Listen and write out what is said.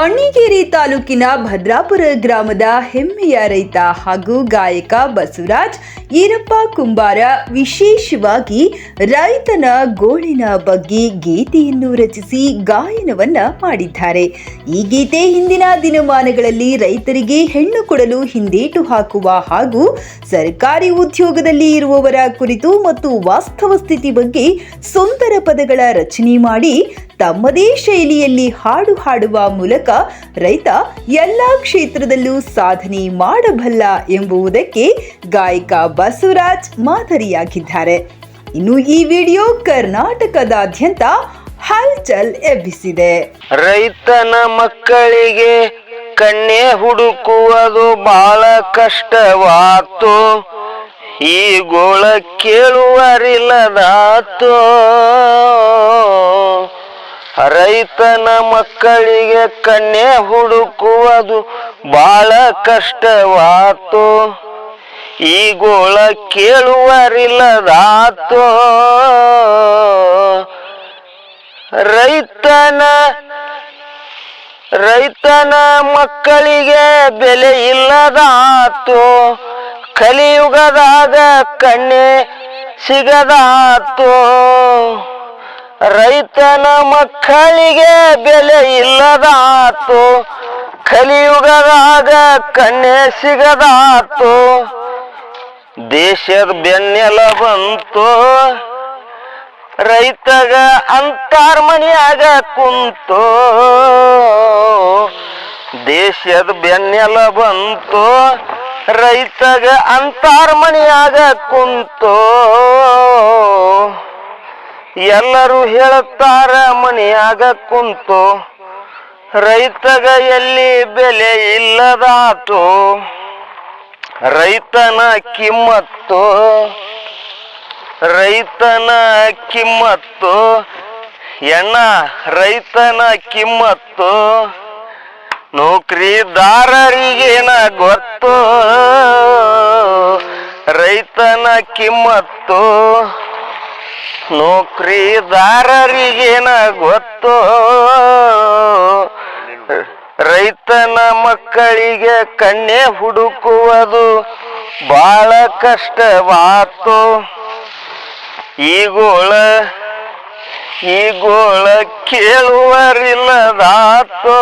ಅಣ್ಣಿಗೇರಿ ತಾಲೂಕಿನ ಭದ್ರಾಪುರ ಗ್ರಾಮದ ಹೆಮ್ಮೆಯ ರೈತ ಹಾಗೂ ಗಾಯಕ ಬಸವರಾಜ್ ಈರಪ್ಪ ಕುಂಬಾರ ವಿಶೇಷವಾಗಿ ರೈತನ ಗೋಳಿನ ಬಗ್ಗೆ ಗೀತೆಯನ್ನು ರಚಿಸಿ ಗಾಯನವನ್ನ ಮಾಡಿದ್ದಾರೆ. ಈ ಗೀತೆ ಹಿಂದಿನ ದಿನಮಾನಗಳಲ್ಲಿ ರೈತರಿಗೆ ಹೆಣ್ಣು ಕೊಡಲು ಹಿಂದೇಟು ಹಾಕುವ ಹಾಗೂ ಸರ್ಕಾರಿ ಉದ್ಯೋಗದಲ್ಲಿ ಇರುವವರ ಕುರಿತು ಮತ್ತು ವಾಸ್ತವ ಸ್ಥಿತಿ ಬಗ್ಗೆ ಸುಂದರ ಪದಗಳ ರಚನೆ ಮಾಡಿ ತಮ್ಮದೇ ಶೈಲಿಯಲ್ಲಿ ಹಾಡು ಹಾಡುವ ಮೂಲಕ ರೈತ ಎಲ್ಲ ಕ್ಷೇತ್ರದಲ್ಲೂ ಸಾಧನೆ ಮಾಡಬಲ್ಲ ಎಂಬುದಕ್ಕೆ ಗಾಯಕ ಬಸವರಾಜ್ ಮಾದರಿಯಾಗಿದ್ದಾರೆ. ಇನ್ನು ಈ ವಿಡಿಯೋ ಕರ್ನಾಟಕದಾದ್ಯಂತ ಹಲ್ಚಲ್ ಎಬ್ಬಿಸಿದೆ. ರೈತನ ಮಕ್ಕಳಿಗೆ ಕಣ್ಣೆ ಹುಡುಕುವುದು ಬಹಳ ಕಷ್ಟವಾತು. ಈ ಗೋಳ ಕೇಳುವರಿಲ್ಲದಾತು. ರೈತನ ಮಕ್ಕಳಿಗೆ ಕಣ್ಣೆ ಹುಡುಕುವುದು ಬಹಳ ಕಷ್ಟವಾತು. ಈ ಗೋಳ ಕೇಳುವರಿಲ್ಲದಾತು. ರೈತನ ರೈತನ ಮಕ್ಕಳಿಗೆ ಬೆಲೆ ಇಲ್ಲದಾತು. ಕಲಿಯುಗದಾಗ ಕಣ್ಣೆ ಸಿಗದಾತು. ರೈತನ ಮಕ್ಕಳಿಗೆ ಬೆಲೆ ಇಲ್ಲದಾತು, ಕಲಿಯುಗದಾಗ ಕಣ್ಣೆ ಸಿಗದಾತು, ದೇಶದ ಬೆನ್ನೆಲ ಬಂತು, ರೈತಗ ಅಂತಾರ್ ಮನಿಯಾಗ ಕುಂತು, ದೇಶದ ಬೆನ್ನೆಲ ಬಂತು, ರೈತಗ ಅಂತಾರ್ ಮನಿಯಾಗ ಕುಂತು. ಎಲ್ಲರೂ ಹೇಳುತ್ತಾರ, ಮನೆಯಾಗ ಕುಂತು, ರೈತಗ ಎಲ್ಲಿ ಬೆಲೆ ಇಲ್ಲದಾತು, ರೈತನ ಕಿಮ್ಮತ್ತು ರೈತನ ಕಿಮ್ಮತ್ತು, ಎಣ್ಣ, ರೈತನ ಕಿಮ್ಮತ್ತು, ನೌಕರಿದಾರರಿಗೇನ ಗೊತ್ತು, ರೈತನ ಕಿಮ್ಮತ್ತು ನೌಕರಿದಾರರಿಗೇನ ಗೊತ್ತು? ರೈತನ ಮಕ್ಕಳಿಗೆ ಕಣ್ಣೆ ಹುಡುಕುವುದು ಬಹಳ ಕಷ್ಟವಾತು. ಈಗೋಳ ಈಗೋಳ ಕೇಳುವರಿಲ್ಲದಾತು.